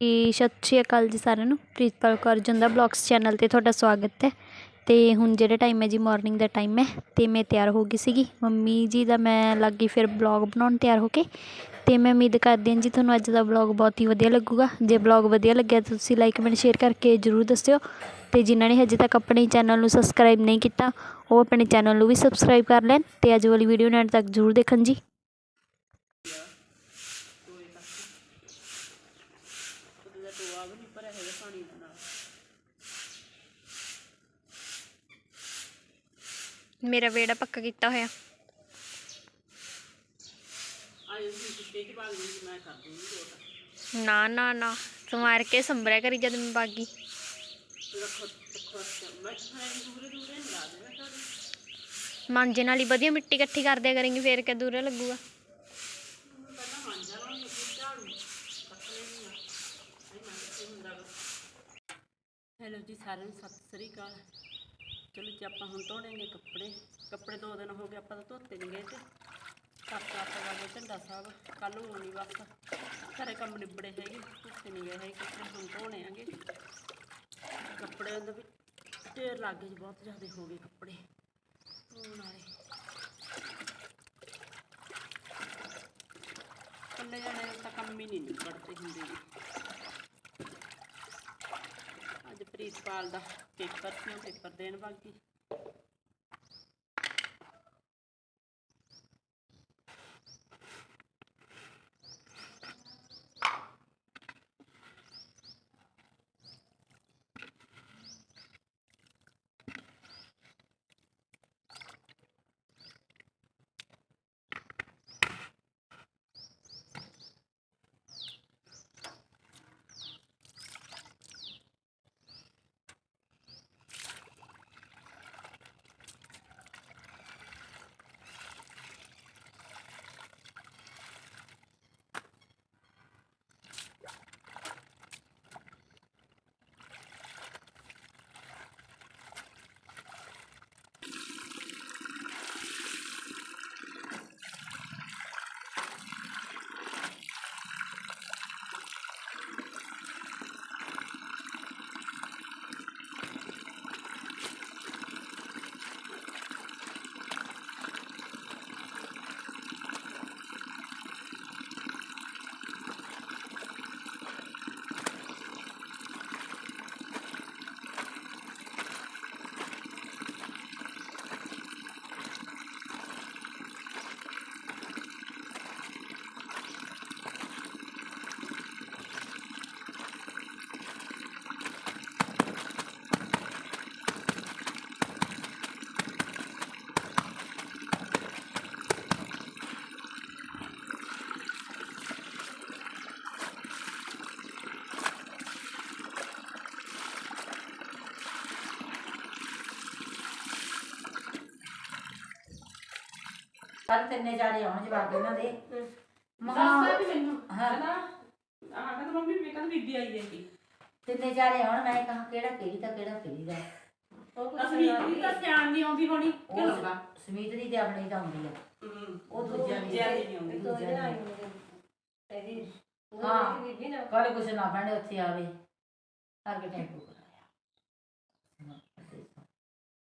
ਜੀ, ਸਤਿ ਸ਼੍ਰੀ ਅਕਾਲ ਜੀ ਸਾਰਿਆਂ ਨੂੰ। ਪ੍ਰੀਤਪਾਲ ਕੌਰ ਜੰਦਾ ਬਲੌਗਸ ਚੈਨਲ 'ਤੇ ਤੁਹਾਡਾ ਸਵਾਗਤ ਹੈ। ਤੇ ਹੁਣ ਜਿਹੜਾ ਟਾਈਮ ਹੈ ਜੀ ਮਾਰਨਿੰਗ ਦਾ ਟਾਈਮ ਹੈ, ਤੇ ਮੈਂ ਤਿਆਰ ਹੋ ਗਈ ਸੀਗੀ। ਮੰਮੀ ਜੀ ਦਾ ਮੈਂ ਲੱਗ ਫਿਰ ਬਲੌਗ ਬਣਾਉਣ ਤਿਆਰ ਹੋ ਕੇ। ਤੇ ਮੈਂ ਉਮੀਦ ਕਰਦੀ ਹਾਂ ਜੀ, ਤੁਹਾਨੂੰ ਅੱਜ ਦਾ ਬਲੌਗ ਬਹੁਤ ਹੀ ਵਧੀਆ ਲੱਗੂਗਾ। ਜੇ ਬਲੌਗ ਵਧੀਆ ਲੱਗਿਆ ਤਾਂ ਤੁਸੀਂ ਲਾਈਕ ਕਮੈਂਟ ਸ਼ੇਅਰ ਕਰਕੇ ਜਰੂਰ ਦੱਸਿਓ। ਤੇ ਜਿਨ੍ਹਾਂ ਨੇ ਹਜੇ ਤੱਕ ਆਪਣੇ ਚੈਨਲ ਨੂੰ ਸਬਸਕ੍ਰਾਈਬ ਨਹੀਂ ਕੀਤਾ, ਉਹ ਆਪਣੇ ਚੈਨਲ ਨੂੰ ਵੀ ਸਬਸਕ੍ਰਾਈਬ ਕਰ ਲੈਣ ਤੇ ਅੱਜ ਵਾਲੀ ਵੀਡੀਓ ਨੂੰ ਐਂਡ ਤੱਕ ਜਰੂਰ ਦੇਖਣ ਜੀ ਉਹਦਾ ਟੋਆ ਵੀ ਨਹੀਂ ਭਰਿਆ ਹੈਗਾ ਪਾਣੀ ਦੇ ਨਾਲ ਮੇਰਾ ਵੇੜਾ ਪੱਕਾ ਕੀਤਾ ਹੋਇਆ ਆਏ ਸੀ ਕਿਤੇ ਕਿ ਬਾਗ ਨਹੀਂ ਮੈਂ ਕਰ ਦੂੰਗੀ ਰੋਟ ਨਾ ਨਾ ਨਾ ਤੂੰ ਮਾਰ ਕੇ ਸੰਭਰਿਆ ਕਰੀ ਜਦ ਮੈਂ ਬਾਗੀ ਰੱਖੋ ਰੱਖੋ ਮੈਂ ਖਾਣੇ ਦੂਰੇ ਦੂਰੇ ਨਹੀਂ ਲਾ ਦੇਣਾ ਸਾਰੇ ਮਾਂਜੇ ਨਾਲ ਹੀ ਵਧੀਆ ਮਿੱਟੀ ਇਕੱਠੀ ਕਰ ਦਿਆ ਕਰਾਂਗੇ ਫੇਰ ਕਿ ਦੂਰੇ ਲੱਗੂਗਾ ਪਹਿਲਾਂ ਮਾਂਜਾ ਲਾਉਂ ਫਿਰ ਝਾੜੂ ਕੱਟਣੇ ਨਹੀਂ ਆ ਨਹੀਂ ਮੈਂ ਕਿੱਥੇ ਹੁੰਦਾ ਗਾ ਹੈਲੋ ਜੀ ਸਾਰਿਆਂ ਨੂੰ ਸਤਿ ਸ੍ਰੀ ਅਕਾਲ ਚਲੋ ਜੀ, ਆਪਾਂ ਹੁਣ ਧੋਣੇਗੇ ਕੱਪੜੇ। ਕੱਪੜੇ ਦੋ ਦਿਨ ਹੋ ਗਏ, ਆਪਾਂ ਤਾਂ ਧੋਤੇ ਨਹੀਂ ਗਏ ਤੇ। ਕਾਕਾ ਆਪਾਂ ਵਾਗੇ ਝੰਡਾ ਸਾਹਿਬ ਕੱਲ ਨੂੰ ਆਉਣੀ ਬਸ। ਘਰੇ ਕੰਮ ਨਿਬੜੇ ਹੈਗੇ, ਧੋਤੇ ਨਹੀਂ ਗਏ ਹੈਗੇ ਕੱਪੜੇ, ਹੁਣ ਧੋਣੇ ਆਂਗੇ। ਕੱਪੜੇ ਦਾ ਵੀ ਢੇਰ ਲੱਗ ਗਏ ਜੀ, ਬਹੁਤ ਜ਼ਿਆਦਾ ਹੋ ਗਏ ਕੱਪੜੇ। ਧੋਣ ਵਾਲੇ। ਕੱਲੇ ਜਾਣੇ ਤਾਂ ਕੰਮ ਹੀ ਨਹੀਂ ਨਿਬੜਦੇ ਹੁੰਦੇ ਜੀ। ਅੱਜ ਪ੍ਰੀਤਪਾਲ ਦਾ ਪੇਪਰ ਸੀ ਪੇਪਰ ਦੇਣ ਬਾਕੀ। ਕੱਲ ਤਿੰਨੇ ਜਾਣੇ ਆਉਣ ਜਵਾਕ ਇਹਨਾਂ ਦੇ। ਦੱਸਦਾ ਵੀ ਮੈਨੂੰ ਹਾਂ। ਕਹਿੰਦਾ ਆਹ ਕਹਿੰਦਾ ਮੰਮੀ ਵੀ ਕਹਿੰਦਾ ਬੀਬੀ ਆਈ ਹੈਗੀ। ਤਿੰਨੇ ਜਾਣੇ ਆਉਣ ਮੈਂ ਕਹਾਂ ਕਿਹੜਾ ਕਿਹੜੀ ਦਾ ਕਿਹੜਾ ਕਿਹੜੀ ਦਾ। ਅਸਮੀਤ ਦੀ ਤਾਂ ਸਿਆਣ ਨਹੀਂ ਆਉਂਦੀ ਹੋਣੀ। ਕਿ ਲੋਗਾ ਸਮੀਤ ਦੀ ਤੇ ਆਪਣੀ ਤਾਂ ਆਉਂਦੀ ਆ। ਹੂੰ। ਉਹ ਦੂਜਿਆਂ ਦੀ। ਨਹੀਂ ਆਉਂਦੀ ਦੂਜਿਆਂ ਦੀ। ਹਾਂ। ਹਾਂ ਕੱਲ ਕੁਛ ਨਾ ਪੈਣੇ ਉੱਥੇ ਆਵੇ। ਹਰ ਕੇ ਟੈਂਪੂ ਕਰਾਇਆ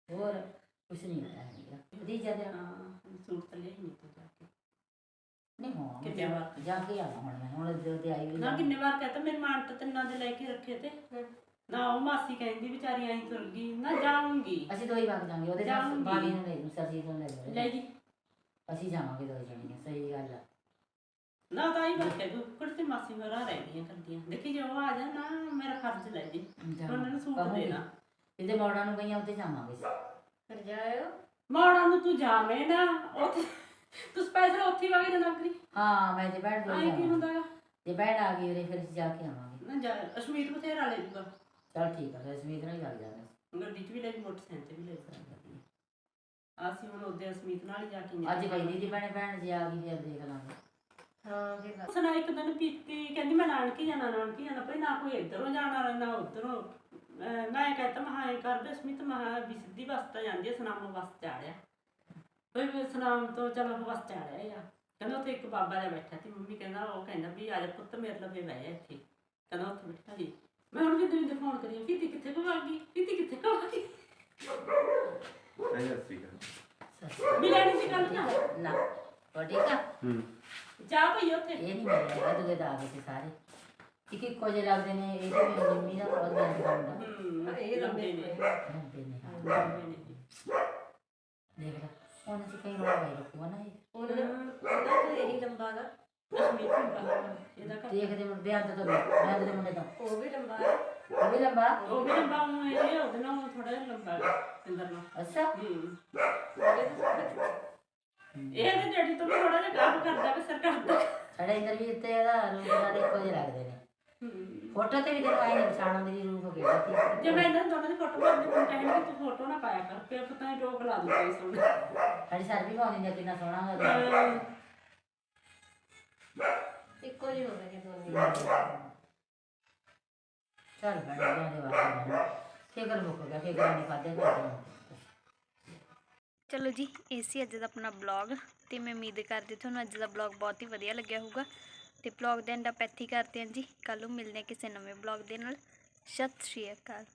ਹੋਰ। ਕੁਛ ਨਹੀਂ ਆਇਆ ਹੈਗਾ। ਭਤੀਜਾ ਦੇ ਹਾਂ ਸੂਟ ਤਾਂ ਲਿਆ ਹੀ ਨਹੀਂ ਤੂੰ ਜਾ ਕੇ। ਨਹੀਂ ਹੋਣਾ ਕਿੰਨੇ ਵਾਰ? ਜਾ ਕੇ ਆਣਾ ਹੁਣ ਮੈਂ ਹੁਣ ਜਦੋਂ ਤੇ ਆਈ ਹੋਈ ਨਾ। ਕਿੰਨੇ ਵਾਰ ਕਹਤਾ ਮੇਰੀ ਮਾਂ ਤਾਂ ਤਿੰਨਾਂ ਦੇ ਲੈ ਕੇ ਰੱਖੇ ਤੇ। ਨਾ ਉਹ ਮਾਸੀ ਕਹਿੰਦੀ ਵਿਚਾਰੀ ਆਈ ਤੁਰ ਗਈ ਨਾ ਜਾਊਂਗੀ। ਅਸੀਂ ਦੋਈ ਵਗ ਜਾਵਾਂਗੇ ਉਹਦੇ ਨਾਲ ਜਾਊਂਗੀ। ਨੂੰ ਲੈ ਜੂ ਸਸੀ ਨੂੰ ਲੈ ਲੈ ਜਾਵਾਂਗੇ ਜੀ। ਅਸੀਂ ਜਾਵਾਂਗੇ ਦੋਈ ਜਣੀਆਂ ਸਹੀ ਗੱਲ ਆ। ਨਾ ਤਾਂ ਹੀ ਗੁੱਕੜ ਤੇ ਮਾਸੀ ਮੇਰਾ ਰਹਿਣੀਆਂ ਕਰਦੀਆਂ ਦੇਖੀ ਜੇ ਉਹ ਆ ਜਾ ਨਾ ਮੇਰਾ ਫਰਜ਼ ਲੈ ਜੀ। ਉਹਨਾਂ ਨੂੰ ਸੂਟ। ਦੇਣਾ। ਜਿਹਦੇ ਮੋੜਾਂ ਨੂੰ ਗਈਆਂ ਉੱਤੇ ਜਾਵਾਂਗੇ ਫਿਰ ਜਾਇਓ। ਮਾੜਾ ਨੂੰ ਤੂੰ ਜਾਵੇਂ ਨਾ ਉੱਥੇ ਤੂੰ ਸਪੈਸ਼ਲ ਉੱਥੇ ਵਗ ਜਾ ਨੌਕਰੀ। ਹਾਂ ਮੈਂ ਤੇ ਬੈਠ ਆਈ ਦੋਈ ਕੀ ਜਾਵਾਂਗੇ ਹੁੰਦਾ ਗਾ? ਜੇ ਬੈਠ ਆ ਗਈ ਉਰੇ ਫਿਰ ਅਸੀਂ ਜਾ ਕੇ ਆਵਾਂਗੇ। ਨਾ ਜਾ ਅਸ਼ਮੀਤ ਬਥੇਰਾ ਲੈ ਜੂਗਾ। ਚਲ ਠੀਕ ਆ ਫਿਰ ਸਮੀਤ ਨਾਲ ਹੀ ਲੱਗ ਜਾਣਾ ਗੱਡੀ 'ਚ ਵੀ ਲੈ ਜੀ ਮੋਟਰਸਾਈਕਲ ਤੇ ਵੀ ਲੈ ਜੀ। ਅਸੀਂ ਹੁਣ ਉਹਦੇ ਅਸ਼ਮੀਤ ਨਾਲ ਹੀ ਜਾ ਕੇ ਅੱਜ ਪਈ ਦੀਦੀ ਭੈਣੇ ਭੈਣ ਜੀ ਆ ਗਈ ਫਿਰ ਦੇਖ ਲਾਂਗੇ। ਹਾਂ ਫਿਰ ਸੁਣਾ ਇੱਕ ਦਿਨ ਪੀਤੀ ਕਹਿੰਦੀ ਮੈਂ ਨਾਨਕੀ ਜਾਣਾ ਨਾਨਕੀ ਜਾਣਾ ਭਈ ਨਾ ਕੋਈ ਇੱਧਰੋਂ ਜਾਣਾ ਨਾ ਉੱਧਰੋਂ। ਮੈਂ ਕਹਤਾ ਮਹਾ ਇਹ ਕਰ ਦੇ ਸਮਿਤ ਮਹਾ ਵੀ ਸਿੱਧੀ ਬੱਸ ਤਾਂ ਜਾਂਦੀ ਹੈ ਸੁਨਾਮ ਬੱਸ ਤੇ ਆ ਰਿਹਾ। ਭਈ ਮੈਂ ਸੁਨਾਮ ਤੋਂ ਚੱਲ ਉਹ ਬੱਸ ਤੇ ਆ ਰਿਹਾ ਆ। ਕਹਿੰਦਾ ਉੱਥੇ ਇੱਕ ਬਾਬਾ ਜਿਹਾ ਬੈਠਾ ਸੀ ਮੰਮੀ ਕਹਿੰਦਾ ਉਹ ਕਹਿੰਦਾ ਵੀ ਆ ਜਾ ਪੁੱਤ ਮੇਰੇ ਲਵੇ ਬਹਿ ਇੱਥੇ। ਕਹਿੰਦਾ ਉੱਥੇ ਬੈਠਾ ਸੀ। ਮੈਂ ਹੁਣ ਕਿਤੇ ਵੀ ਫੋਨ ਕਰੀ ਕਿਤੇ ਕਿੱਥੇ ਕੋ ਆ ਗਈ ਕਿਤੇ ਕਿੱਥੇ ਕੋ ਆ ਗਈ ਨਹੀਂ ਸੱਚੀ ਗੱਲ ਮਿਲਿਆ ਨਹੀਂ ਸੀ ਕੱਲ ਨਾ ਨਾ ਉਹ ਠੀਕ ਆ ਹੂੰ ਚਾਹ ਪਈ ਉੱਥੇ? ਇਹ ਨਹੀਂ ਮਿਲਿਆ ਦੂਜੇ ਦਾ ਆ ਗਏ ਸਾਰੇ। ਇੱਕ ਇੱਕੋ ਜਿਹੇ ਲੱਗਦੇ ਨੇ ਇਹਦੇ ਵੀ ਮੰਮੀ ਦਾ ਬਹੁਤ ਗੰਦ ਬੰਦਾ ਹੂੰ ਇਹ ਲੰਬੇ ਨੇ। ਰਹਿੰਦੇ ਨੇ ਹਾਂ। ਲੰਬੇ ਨੇ। ਦੇਖ ਲੈ ਉਹਨਾਂ ਚ ਕਈ ਰੋਣਾ ਹੋਈ ਰੱਖੂਗਾ ਨਾ ਇਹ। ਉਹਨਾਂ ਦਾ ਉਹਨਾਂ ਦਾ ਇਹੀ ਲੰਬਾ ਦਾ ਅਸਮੀਤ ਹੁੰਦਾ ਇਹਦਾ ਘਰ ਦੇਖਦੇ ਮੁੰਡੇ ਬਿਆਨ ਤੋਂ ਬਿਆਨ ਦੇ ਮੁੰਡੇ ਤੋਂ। ਉਹ ਵੀ ਲੰਬਾ ਹੈ ਉਹ ਵੀ ਲੰਬਾ? ਉਹ ਵੀ ਲੰਬਾ ਉਹ ਇਹ ਉਹਦੇ ਨਾਲ ਥੋੜਾ ਜਿਹਾ ਲੰਬਾ ਹੈ ਅੰਦਰ ਨਾਲ। ਅੱਛਾ। ਹੂੰ। ਤੋਂ ਇਹ ਤੇ ਡੈਡੀ ਤੋਂ ਥੋੜਾ ਜਿਹਾ ਕੰਮ ਕਰਦਾ ਵੀ ਸਰ ਕਰਦਾ ਸਾਡੇ ਇੰਟਰਵਿਊ ਤੇ ਇਹਦਾ ਲੱਗਦੇ ਨੇ ਹੂੰ ਫੋਟੋ ਤੇ ਵੀ ਤੈਨੂੰ ਨਹੀਂ ਪਛਾਣਨ ਦੀ ਰੂਪ ਕਿਹੜਾ ਸੀ ਜੇ ਮੈਂ ਇਹਨਾਂ ਦੋਨਾਂ ਦੀ ਫੋਟੋ ਪਾਉਂਦੀ ਮੈਂ ਕਹਿੰਦੀ ਕਿ ਤੂੰ ਫੋਟੋ ਨਾ ਪਾਇਆ ਕਰ ਫਿਰ ਪਤਾ ਨਹੀਂ ਰੋਕ ਲਾ ਦੂੰਗੀ ਸੁਣ ਸਾਡੀ ਸਰ ਵੀ ਪਾਉਂਦੀ ਨੇ ਕਿੰਨਾ ਸੋਹਣਾ ਹੁੰਦਾ ਇੱਕੋ ਜਿਹੇ ਹੋ ਗਏ ਦੋਨੇ ਚੱਲ ਬਣ ਜਾਂਦੇ ਵਾਸਤੇ ਫੇਕਰ ਮੁੱਕ ਗਿਆ ਫੇਕਰ ਨਹੀਂ ਖਾਦੇ ਚਲੋ ਜੀ ਇਹ ਸੀ ਅੱਜ ਦਾ ਆਪਣਾ ਬਲੌਗ ਤੇ ਮੈਂ ਉਮੀਦ ਕਰਦੀ ਤੁਹਾਨੂੰ ਅੱਜ ਦਾ ਬਲੌਗ ਬਹੁਤ ਹੀ ਵਧੀਆ ਲੱਗਿਆ ਹੋਊਗਾ। ਤੇ ਬਲੌਗ ਦੇ ਐਂਡ ਆਪਾਂ ਇੱਥੇ ਕਰਦੇ ਹਾਂ ਜੀ। ਕੱਲ ਨੂੰ ਮਿਲਦੇ ਹਾਂ ਕਿਸੇ ਨਵੇਂ ਬਲੌਗ ਦੇ ਨਾਲ। ਸਤਿ ਸ਼੍ਰੀ ਅਕਾਲ।